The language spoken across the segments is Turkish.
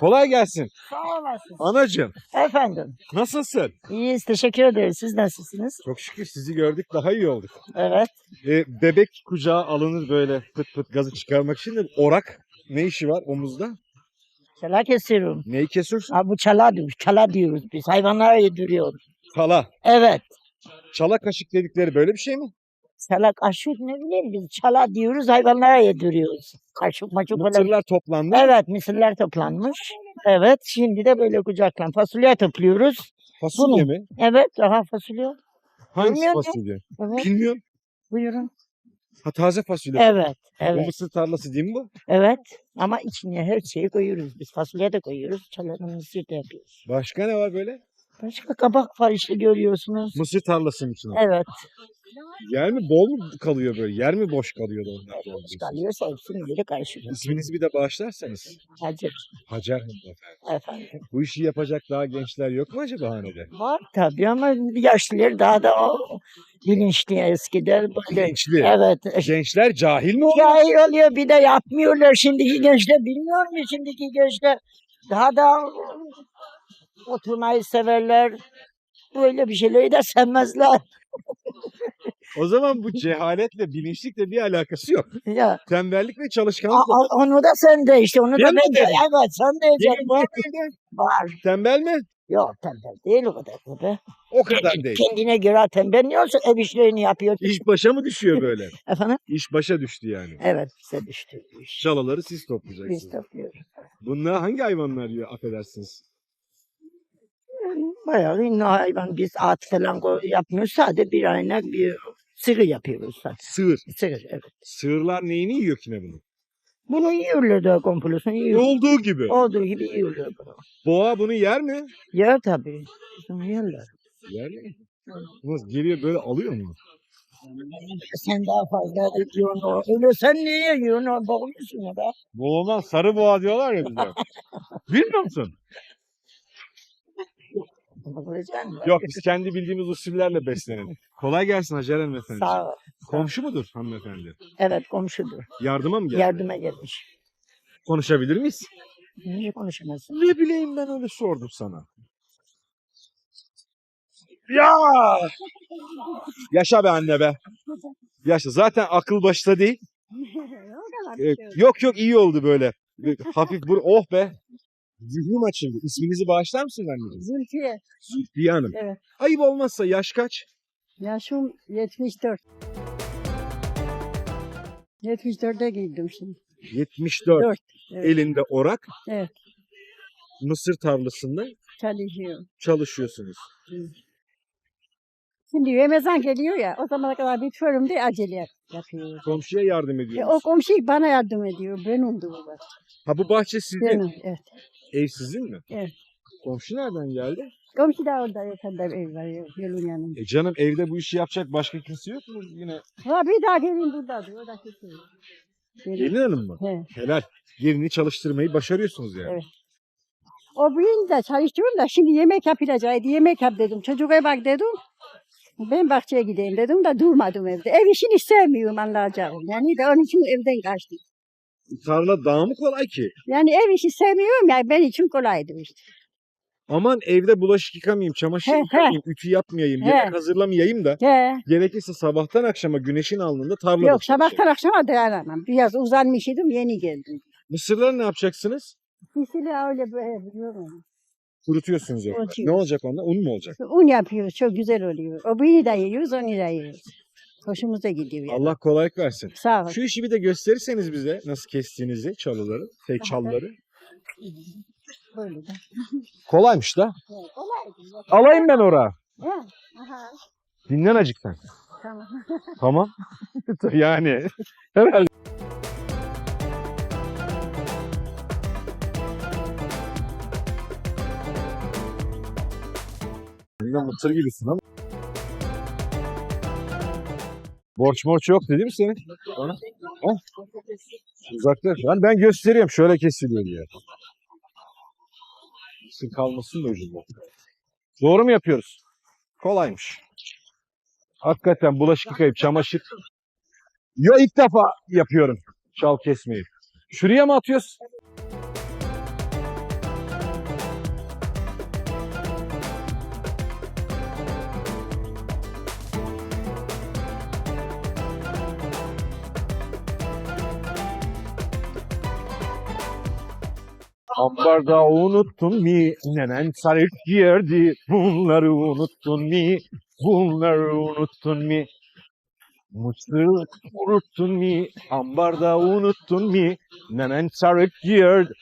Kolay gelsin. Sağ olasın. Anacığım Efendim. nasılsın? İyiyiz. Teşekkür ederiz. Siz nasılsınız? Çok şükür sizi gördük daha iyi olduk. Evet. Ee, bebek kucağa alınır böyle pıt pıt gazı çıkarmak için de orak ne işi var omuzda? Çala kesiyorum. Neyi kesiyorsun? Ha, bu çala diyoruz. Çala diyoruz biz. Hayvanlara yediriyoruz. Kala. Evet. Çala kaşık dedikleri böyle bir şey mi? Çala kaşık ne bileyim biz. Çala diyoruz. Hayvanlara yediriyoruz. Kaşık maçık böyle. Mısırlar toplandı. Evet. Misiller toplanmış. Evet. Şimdi de böyle kucakla fasulye topluyoruz. Fasulye bunu. mi? Evet. Daha fasulye. Hangisi Bilmiyorum. fasulye? Evet. Bilmiyorum. Buyurun. Ha taze fasulye. Evet. Bu Evet. mısır tarlası değil mi bu? Evet. Ama içine her şeyi koyuyoruz. Biz fasulye de koyuyoruz. Çalanın mısır da yapıyoruz. Başka ne var böyle? Başka kabak var işte görüyorsunuz. Mısır tarlasının içinde. Evet. Yer mi bol mu kalıyor böyle? Yer mi boş kalıyor da onlar? diyorsun? Kalıyorsa hepsini geri karşılıyoruz. İsminizi bir de bağışlarsanız. Hacı Hacer hanımefendi. efendim. Bu işi yapacak daha gençler yok mu acaba hanede? Var tabii ama yaşlılar daha da o bilinçli eskiden böyle. Gençli. Evet. Gençler cahil mi oluyor? Cahil oluyor bir de yapmıyorlar şimdiki gençler. Bilmiyor mu şimdiki gençler? Daha da oturmayı severler. Böyle bir şeyleri de sevmezler. O zaman bu cehaletle, bilinçlikle bir alakası yok. Ya, Tembellik ve a- çalışkanlık. a- onu da sen de işte. Onu da Ben mi ben de. dedim? Evet sen de var? Var. Tembel mi? Yok tembel değil o kadar da be. O kadar değil. Kendine göre tembelliyorsa ev işlerini yapıyor. İş başa mı düşüyor böyle? Efendim? İş başa düştü yani. Evet bize düştü bu iş. Şalaları siz Biz toplayacaksınız. topluyoruz. Bunlar hangi hayvanlar yiyor affedersiniz? Bayağı ünlü hayvan. Biz at falan koy- yapmıyoruz. Sadece bir ayna bir sığır yapıyoruz sadece. Sığır. Sığır evet. Sığırlar neyini yiyor ki ne bunu? Bunu yiyorlar da komplosunu yiyor. Olduğu gibi. Olduğu gibi yiyorlar bunu. Boğa bunu yer mi? Yer tabii. Bunu yerler. Yer mi? Nasıl geliyor böyle alıyor mu? Sen daha fazla yiyorsun o. Öyle sen niye yiyorsun o? Boğuluyorsun ya be. Boğulmaz sarı boğa diyorlar ya bize. Bilmiyor musun? Yok biz kendi bildiğimiz usullerle beslenelim. Kolay gelsin Hacer hanımefendi. Sağ ol. Komşu mudur hanımefendi? Evet komşudur. Yardıma mı geldi? Yardıma gelmiş. Konuşabilir miyiz? Niye konuşamazsın? Ne bileyim ben öyle sordum sana. Ya! Yaşa be anne be. Yaşa. Zaten akıl başta değil. Ee, yok yok iyi oldu böyle. Hafif bur oh be. Zihnim açıldı. İsminizi bağışlar mısınız anneciğim? Zülfiye. Zülfiye Hanım. Evet. Ayıp olmazsa yaş kaç? Yaşım 74. 74'e girdim şimdi. 74. Dört, evet. Elinde orak. Evet. Mısır tarlasında Çalışıyorum. çalışıyorsunuz. Şimdi Ramazan geliyor ya o zamana kadar bitiriyorum diye acele yapıyorum. Komşuya yardım E, ediyorsunuz. o komşu bana yardım ediyor. Benim de bu. Ha bu bahçe sizin. Benim. Evet. Ev sizin mi? Evet. Komşu nereden geldi? Komşu da orada yakında ev var. Yolun yanında. E canım evde bu işi yapacak başka kimse yok mu yine? Ha bir daha gelin burada. O da kesin. Gelin. Gelin hanım mı? He. Helal. Gelini çalıştırmayı başarıyorsunuz yani. Evet. O büyüğünde de çalışıyorum da şimdi yemek yapılacaktı. Yemek yap dedim. Çocuğa bak dedim. Ben bahçeye gideyim dedim de durmadım evde. Ev işini sevmiyorum anlayacağım. Yani de onun için evden kaçtım. Tarla daha mı kolay ki? Yani ev işi sevmiyorum ya ben için kolaydı işte. Aman evde bulaşık yıkamayayım, çamaşır He, he. yıkamayayım, ütü yapmayayım, He. yemek hazırlamayayım da He. gerekirse sabahtan akşama güneşin alnında tarlada Yok çalışayım. sabahtan akşama dayanamam. Biraz uzanmış idim yeni geldim. Mısırları ne yapacaksınız? Misili öyle böyle biliyorum. Kurutuyorsunuz yoksa. Kurutuyoruz. Ne olacak onda? Un mu olacak? Un yapıyoruz çok güzel oluyor. O büyüğü de yiyoruz onu da yiyoruz. Hoşumuza gidiyor yani. Allah kolaylık versin. Sağ ol. Şu işi bir de gösterirseniz bize nasıl kestiğinizi, çalıları, şey çalları. Böyle de. Kolaymış da. Kolay. Alayım ben ora. He. Aha. Dinlen acık sen. Tamam. Tamam. yani herhalde. Yine gibisin ama. Borç morç yok değil mi senin? Bana? Ha? Uzaklaş. Yani ben gösteriyorum şöyle kesiliyor diye. Mısır kalmasın da ucunda. Doğru mu yapıyoruz? Kolaymış. Hakikaten bulaşık yıkayıp çamaşır. Ya ilk defa yapıyorum şal kesmeyi. Şuraya mı atıyoruz? Ambarda unuttun mi? Nenen sarık giyerdi. Bunları unuttun mi? Bunları unuttun mi? Mısır unuttun mi? Ambarda unuttun mi? Nenen sarık giyerdi.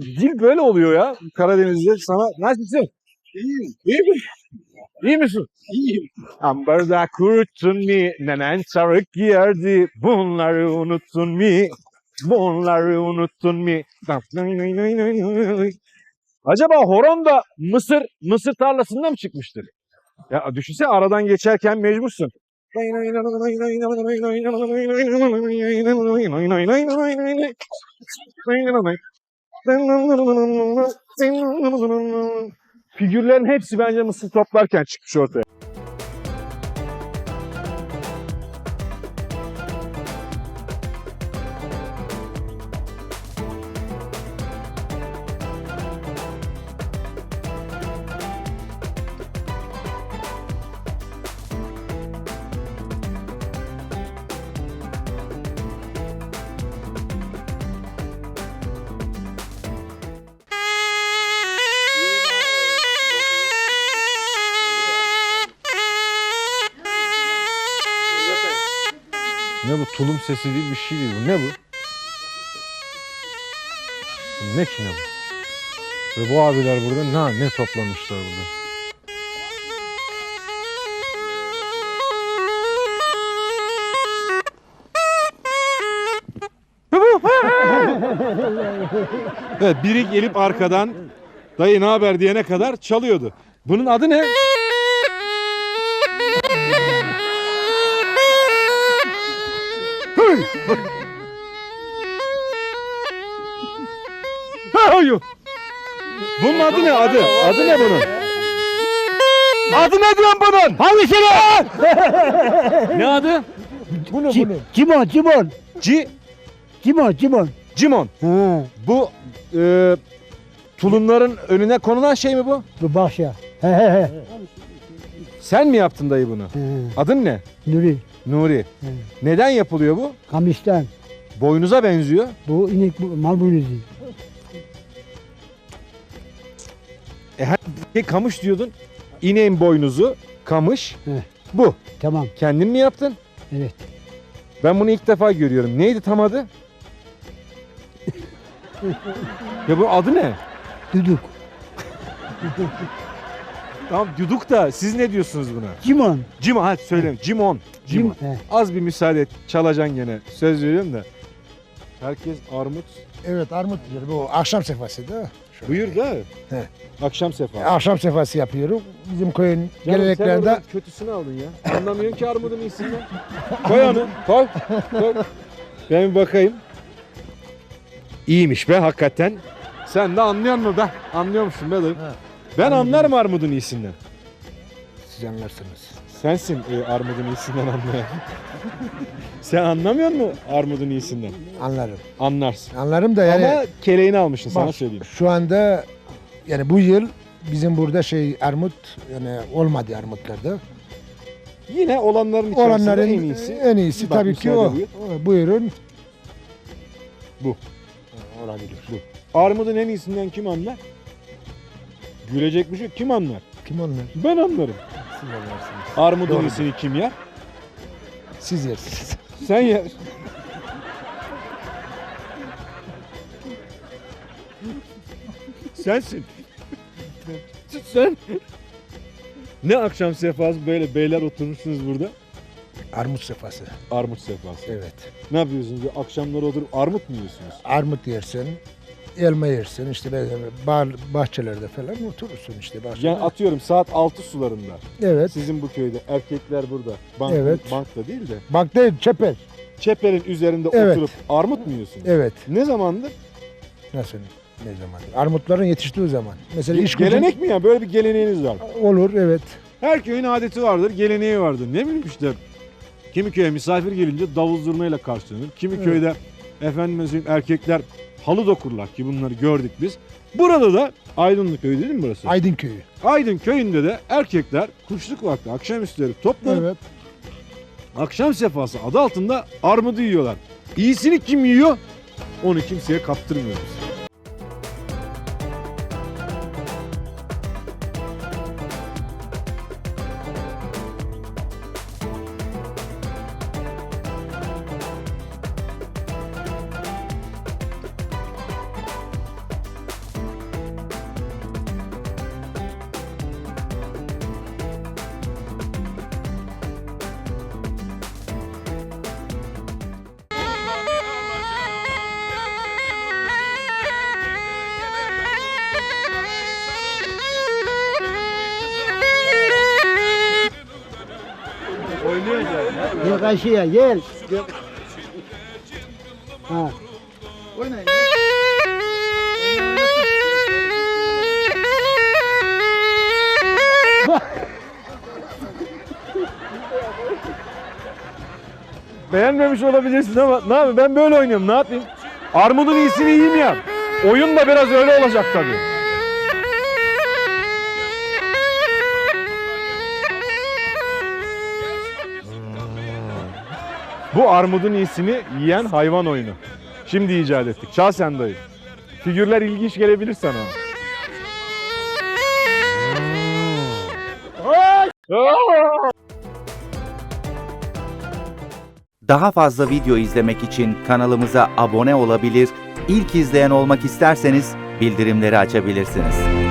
Dil böyle oluyor ya Karadeniz'de. Sana nasılsın? İyiyim. İyi mi? İyi misin? İyiyim. Ambarda kuruttun mi? Nenen sarık giyerdi. Bunları unuttun mi? Bunları unuttun mu? Acaba horon da mısır mısır tarlasında mı çıkmıştır? Ya düşünsene aradan geçerken mecbursun. Figürlerin hepsi bence mısır toplarken çıkmış ortaya. Ne bu tulum sesi değil bir şey değil bu. Ne bu? Ne ki ne bu? Ve bu abiler burada ne, ne toplamışlar burada? evet, biri gelip arkadan dayı ne haber diyene kadar çalıyordu. Bunun adı ne? Hayır. Bunun adı ne adı? Adı ne bunun? Adı ne diyorsun bunun? Hangisi ne? ne adı? Bunu Ci- bunu. Cimon, cimon. Ci, Cimon, cimon. Cimon. Ha, Bu e, tulumların önüne konulan şey mi bu? bu bahşa. He he he. Sen mi yaptın dayı bunu? He, Adın ne? Nuri, Nuri. Hı. Neden yapılıyor bu? Kamış'tan. Boynuza benziyor. Bu inek, mal boynuzu. E, kamış diyordun. İneğin boynuzu, kamış. Hı. Bu. Tamam, Kendin mi yaptın? evet. Ben bunu ilk defa görüyorum. Neydi tam adı? ya bu adı ne? Duduk. Tamam yuduk da siz ne diyorsunuz buna? Cimon. Cimon hadi söyle. Cimon. Cimon. Cim, he. Az bir müsaade et. Çalacaksın gene. Söz veriyorum da. Herkes armut. Evet armut diyor. Bu akşam sefası da. Şöyle. Buyur da. He. Akşam sefa. Akşam sefası yapıyorum. Bizim köyün Canım sen geleneklerinde oradan kötüsünü aldın ya. Anlamıyorsun ki armudun iyisinden. Koy onu. Koy. Koy. Ben bir bakayım. İyiymiş be hakikaten. Sen de anlıyor musun be? Anlıyormuşsun be dayı. Ha. Ben anlarım armudun iyisinden. siz anlarsınız. Sensin e, armudun iyisinden anlayan. Sen anlamıyor musun armudun iyisinden? Anlarım. Anlarsın. Anlarım da yani Ama keleğini almışsın sana bak, söyleyeyim. şu anda yani bu yıl bizim burada şey armut yani olmadı armutlarda. Yine olanların içerisinde Olanların en iyisi. en iyisi Bak, tabii ki müsaade o. buyur. O, Buyurun. Bu. Olabilir. Armudun en iyisinden kim anlar? Gülecek bir şey kim anlar? Kim onlar? Ben anlarım. Siz anlarsınız. Armudun Doğru. iyisini kim yer? Siz yersiniz. Sen yer. Sensin. Sen. Ne akşam sefası böyle beyler oturmuşsunuz burada. Armut sefası. Armut sefası. Evet. Ne yapıyorsunuz? Akşamları oturup armut mu yiyorsunuz? Armut yersin. Elma yersin işte böyle bah- bahçelerde falan oturursun işte bahçede. Yani atıyorum saat 6 sularında. evet. Sizin bu köyde erkekler burada. Bank, Evet. Bankta değil de. Bak değil çeper. Çeperin üzerinde Evet. oturup armut mu yiyorsunuz? Evet. Ne zamandır? Nasıl? Ne zaman? Armutların yetiştiği zaman. Mesela iş gücün- Gelenek mi ya? Böyle bir geleneğiniz var. Olur evet. Her köyün adeti vardır, geleneği vardır. Ne bileyim işte. Kimi köye misafir gelince davul zurnayla karşılanır. Kimi Evet. köyde efendim erkekler halı dokurlar ki bunları gördük biz. Burada da Aydınlı köyü değil mi burası? Aydın köyü. Aydın köyünde de erkekler kuşluk vakti akşamüstleri toplanıp Evet. akşam sefası adı altında armudu yiyorlar. İyisini kim yiyor? Onu kimseye kaptırmıyoruz. Gel karşıya gel. Ha. Beğenmemiş olabilirsin ama ne yapayım ben böyle oynuyorum ne yapayım? Armudun iyisini yiyeyim ya. Oyun da biraz öyle olacak tabii. Bu armudun iyisini yiyen hayvan oyunu. Şimdi icat ettik. Çal sen dayı. Figürler ilginç gelebilir sana. Daha fazla video izlemek için kanalımıza abone olabilir, ilk izleyen olmak isterseniz bildirimleri açabilirsiniz.